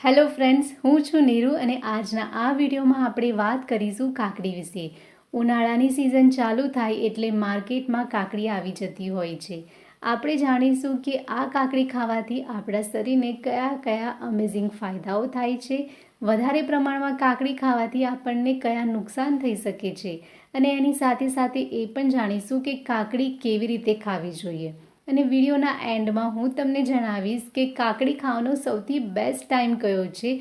Hello friends, હું છું નીરુ અને આજના આ વિડીયોમાં આપણે વાત કરીશું કાકડી વિશે. ઉનાળાની સિઝન ચાલુ થાય એટલે માર્કેટમાં કાકડી આવી જતી હોય છે. આપણે જાણીશું કે આ કાકડી ખાવાથી આપણા શરીરને કયા કયા અમેઝિંગ ફાયદાઓ થાય છે. વધારે પ્રમાણમાં કાકડી ખાવાથી આપણને કયા નુકસાન થઈ શકે છે. અને એની સાથે સાથે એ પણ જાણીશું કે કાકડી કેવી રીતે ખાવી જોઈએ. અને વિડીયોના એન્ડમાં હું તમને જણાવીશ કે કાકડી ખાવાનો સૌથી બેસ્ટ ટાઈમ કયો છે,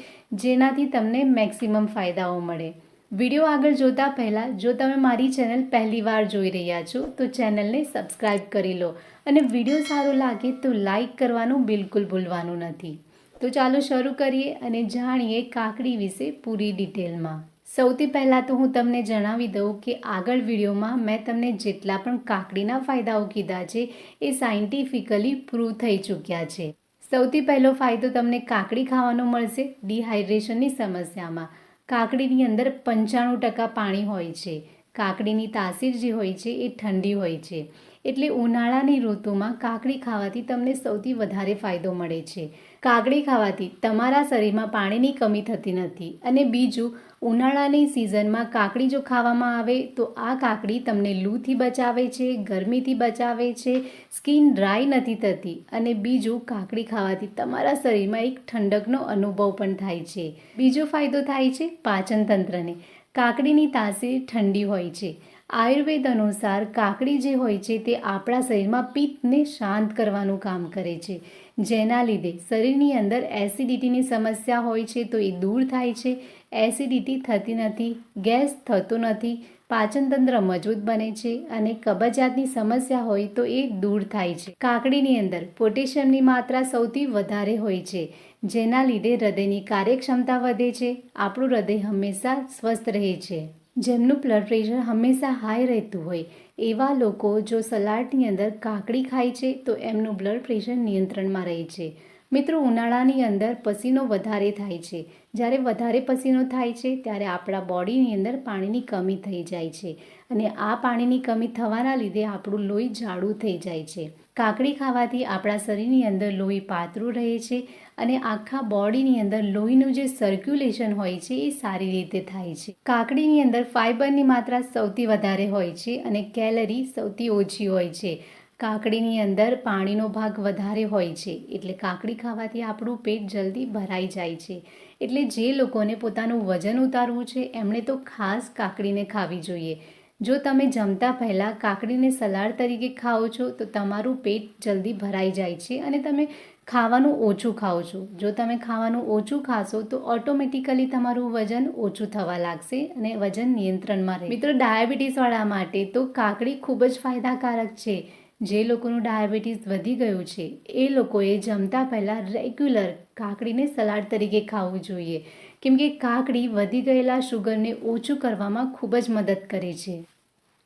જેનાથી તમને મેક્સિમમ ફાયદાઓ મળે. વીડિયો આગળ જોતા પહેલાં, જો તમે મારી ચેનલ પહેલીવાર જોઈ રહ્યા છો, તો ચેનલને સબસ્ક્રાઈબ કરી લો અને વીડિયો સારો લાગે તો લાઈક કરવાનું બિલકુલ ભૂલવાનું નથી. તો ચાલો શરૂ કરીએ અને જાણીએ કાકડી વિશે પૂરી ડિટેલમાં સૌથી પહેલાં તો હું તમને જણાવી દઉં કે આગળ વિડીયોમાં મેં તમને જેટલા પણ કાકડીના ફાયદાઓ કીધા છે, એ સાયન્ટિફિકલી પ્રૂવ થઈ ચૂક્યા છે. સૌથી પહેલો ફાયદો તમને કાકડી ખાવાનો મળશે ડિહાઇડ્રેશનની સમસ્યામાં. કાકડીની અંદર પંચાણું ટકા પાણી હોય છે. કાકડીની તાસીર જે હોય છે, એ ઠંડી હોય છે. એટલે ઉનાળાની ઋતુમાં કાકડી ખાવાથી તમને સૌથી વધારે ફાયદો મળે છે. કાકડી ખાવાથી તમારા શરીરમાં પાણીની કમી થતી નથી અને બીજું, ઉનાળાની સિઝનમાં કાકડી જો ખાવામાં આવે તો આ કાકડી તમને લૂથી બચાવે છે, ગરમીથી બચાવે છે, સ્કિન ડ્રાય નથી થતી અને બીજું, કાકડી ખાવાથી તમારા શરીરમાં એક ઠંડકનો અનુભવ પણ થાય છે. બીજો ફાયદો થાય છે પાચનતંત્રને. કાકડીની તાસીર ઠંડી હોય છે. આયુર્વેદ અનુસાર કાકડી જે હોય છે તે આપણા શરીરમાં પિત્તને શાંત કરવાનું કામ કરે છે. જેના લીધે શરીરની અંદર એસિડિટીની સમસ્યા હોય છે તો એ દૂર થાય છે. એસિડિટી થતી નથી, ગેસ થતો નથી પાચનતંત્ર મજબૂત બને છે અને કબજિયાતની સમસ્યા હોય તો એ દૂર થાય છે. કાકડીની અંદર પોટેશિયમની માત્રા સૌથી વધારે હોય છે, જેના લીધે હૃદયની કાર્યક્ષમતા વધે છે, આપણું હૃદય હંમેશા સ્વસ્થ રહે છે. જેમનું બ્લડ પ્રેશર હંમેશા હાઈ રહેતું હોય, એવા લોકો જો સલાડની અંદર કાકડી ખાય છે, તો એમનું બ્લડ પ્રેશર નિયંત્રણમાં રહે છે. મિત્રો, ઉનાળાની અંદર પસીનો વધારે થાય છે. જ્યારે વધારે પસીનો થાય છે, ત્યારે આપણા બોડીની અંદર પાણીની કમી થઈ જાય છે અને આ પાણીની કમી થવાના લીધે આપણું લોહી જાડું થઈ જાય છે. કાકડી ખાવાથી આપણા શરીરની અંદર લોહી પાતળું રહે છે અને આખા બોડીની અંદર લોહીનું જે સર્ક્યુલેશન હોય છે, એ સારી રીતે થાય છે. કાકડીની અંદર ફાઇબરની માત્રા સૌથી વધારે હોય છે અને કેલરી સૌથી ઓછી હોય છે. કાકડીની અંદર પાણીનો ભાગ વધારે હોય છે, એટલે કાકડી ખાવાથી આપણું પેટ જલ્દી ભરાઈ જાય છે. એટલે જે લોકોને પોતાનું વજન ઉતારવું છે, એમણે તો ખાસ કાકડીને ખાવી જોઈએ. જો તમે જમતા પહેલાં કાકડીને સલાડ તરીકે ખાઓ છો, તો તમારું પેટ જલ્દી ભરાઈ જાય છે અને તમે ખાવાનું ઓછું ખાઓ છો. જો તમે ખાવાનું ઓછું ખાશો, તો ઓટોમેટિકલી તમારું વજન ઓછું થવા લાગશે અને વજન નિયંત્રણમાં રહે મિત્રો, ડાયાબિટીસવાળા માટે તો કાકડી ખૂબ જ ફાયદાકારક છે. જે લોકોનું ડાયાબિટીસ વધી ગયું છે, એ લોકોએ જમતા પહેલાં રેગ્યુલર કાકડીને સલાડ તરીકે ખાવું જોઈએ. કેમ કે કાકડી વધી ગયેલા શુગરને ઓછું કરવામાં ખૂબ જ મદદ કરે છે.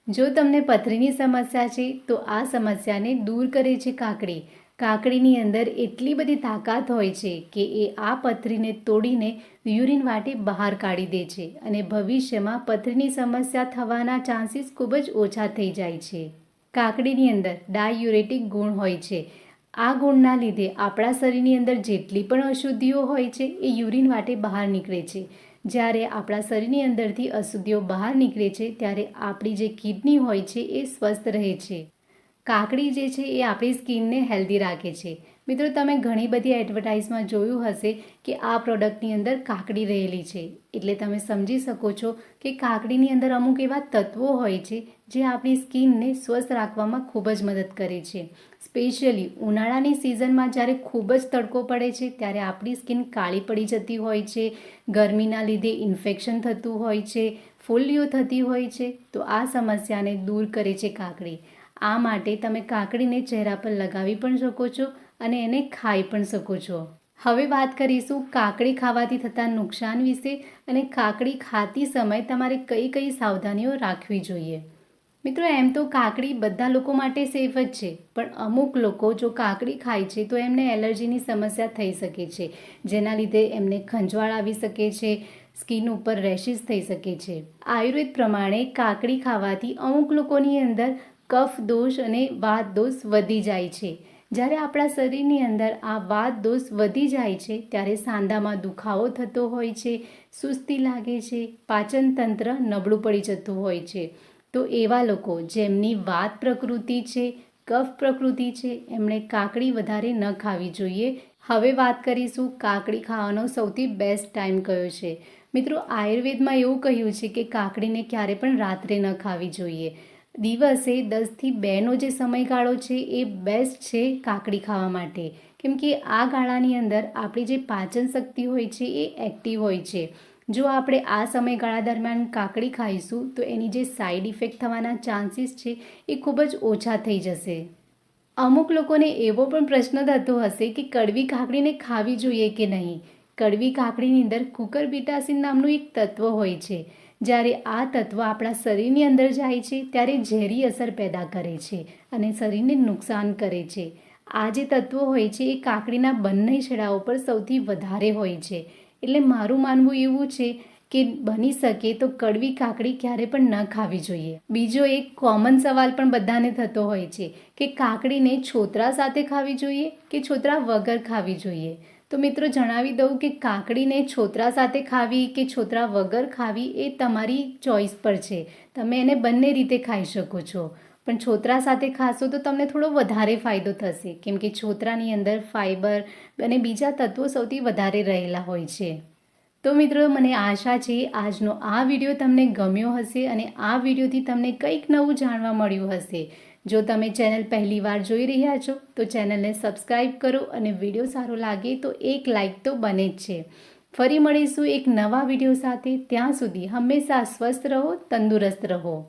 જો તમને પથરીની સમસ્યા છે, તો આ સમસ્યાને દૂર કરે છે કાકડી. કાકડીની અંદર એટલી બધી તાકાત હોય છે કે એ આ પથરીને તોડીને યુરિન વાટે બહાર કાઢી દે છે અને ભવિષ્યમાં પથરીની સમસ્યા થવાના ચાન્સીસ ખૂબ જ ઓછા થઈ જાય છે. કાકડીની અંદર ડાયુરેટિક ગુણ હોય છે. આ ગુણના લીધે આપણા શરીરની અંદર જેટલી પણ અશુદ્ધિઓ હોય છે, એ યુરિન માટે બહાર નીકળે છે. જ્યારે આપણા શરીરની અંદરથી અશુદ્ધિઓ બહાર નીકળે છે, ત્યારે આપણી જે કિડની હોય છે, એ સ્વસ્થ રહે છે. કાકડી જે છે, એ આપણી સ્કિનને હેલ્ધી રાખે છે. મિત્રો, તમે ઘણી બધી એડવર્ટાઇઝમાં જોયું હશે કે આ પ્રોડક્ટની અંદર કાકડી રહેલી છે. એટલે તમે સમજી શકો છો કે કાકડીની અંદર અમુક એવા તત્વો હોય છે જે આપણી સ્કિનને સ્વસ્થ રાખવામાં ખૂબ જ મદદ કરે છે. સ્પેશિયલી ઉનાળાની સિઝનમાં જ્યારે ખૂબ જ તડકો પડે છે, ત્યારે આપણી સ્કિન કાળી પડી જતી હોય છે, ગરમીના લીધે ઇન્ફેક્શન થતું હોય છે ફોલ્લીઓ થતી હોય છે, તો આ સમસ્યાને દૂર કરે છે કાકડી. આ માટે તમે કાકડીને ચહેરા પર લગાવી પણ શકો છો અને એને ખાઈ પણ શકો છો. હવે વાત કરીશું કાકડી ખાવાથી થતા નુકસાન વિશે અને કાકડી ખાતી સમય તમારે કઈ કઈ સાવધાનીઓ રાખવી જોઈએ. મિત્રો, એમ તો કાકડી બધા લોકો માટે સેફ જ છે, પણ અમુક લોકો જો કાકડી ખાય છે તો એમને એલર્જીની સમસ્યા થઈ શકે છે, જેના લીધે એમને ખંજવાળ આવી શકે છે, સ્કિન ઉપર રેશિસ થઈ શકે છે. આયુર્વેદ પ્રમાણે કાકડી ખાવાથી અમુક લોકોની અંદર કફ દોષ અને વાત દોષ વધી જાય છે. જ્યારે આપણા શરીરની અંદર આ વાત દોષ વધી જાય છે, ત્યારે સાંધામાં દુખાવો થતો હોય છે, સુસ્તી લાગે છે, પાચન તંત્ર નબળું પડી જતું હોય છે. તો એવા લોકો જેમની વાત પ્રકૃતિ છે, કફ પ્રકૃતિ છે, એમણે કાકડી વધારે ન ખાવી જોઈએ. હવે વાત કરીશું કાકડી ખાવાનો સૌથી બેસ્ટ ટાઈમ કયો છે. મિત્રો, આયુર્વેદમાં એવું કહ્યું છે કે કાકડીને ક્યારે પણ રાત્રે ન ખાવી જોઈએ. દિવસે દસથી બેનો જે સમયગાળો છે એ બેસ્ટ છે કાકડી ખાવા માટે. કેમ કે આ ગાળાની અંદર આપણી જે પાચન શક્તિ હોય છે એ એક્ટિવ હોય છે. જો આપણે આ સમયગાળા દરમિયાન કાકડી ખાઈશું, તો એની જે સાઈડ ઇફેક્ટ થવાના ચાન્સીસ છે એ ખૂબ જ ઓછા થઈ જશે. અમુક લોકોને એવો પણ પ્રશ્ન થતો હશે કે કડવી કાકડીને ખાવી જોઈએ કે નહીં? કડવી કાકડીની અંદર કુકર બીટાસિન નામનું એક તત્વ હોય છે. જ્યારે આ તત્વ આપણા શરીરની અંદર જાય છે, ત્યારે ઝેરી અસર પેદા કરે છે અને શરીરને નુકસાન કરે છે. આ જે તત્વો હોય છે, એ કાકડીના બંને છેડાઓ પર સૌથી વધારે હોય છે. એટલે મારું માનવું એવું છે કે બની શકે તો કડવી કાકડી ક્યારે પણ ન ખાવી જોઈએ. બીજો એક કોમન સવાલ પણ બધાને થતો હોય છે કે કાકડીને છોતરા સાથે ખાવી જોઈએ કે છોતરા વગર ખાવી જોઈએ? તો મિત્રો જણાવી દઉં કે કાકડીને છોતરા સાથે ખાવી કે છોતરા વગર ખાવી એ તમારી ચોઈસ પર છે. તમે એને બંને રીતે ખાઈ શકો છો. પણ છોતરા સાથે ખાશો તો તમને થોડો વધારે ફાયદો થશે. કેમ કે છોતરાની અંદર ફાઈબર અને બીજા તત્વો સૌથી વધારે રહેલા હોય છે. તો મિત્રો, મને આશા છે આજનો આ વીડિયો તમને ગમ્યો હશે અને આ વિડીયોથી તમને કંઈક નવું જાણવા મળ્યું હશે. જો તમે ચેનલ પહેલીવાર જોઈ રહ્યા છો, તો ચેનલને સબસ્ક્રાઈબ કરો અને વીડિયો સારો લાગે તો એક લાઈક તો બને જ છે. ફરી મળીશું એક નવા વીડિયો સાથે. ત્યાં સુધી હંમેશા સ્વસ્થ રહો, તંદુરસ્ત રહો.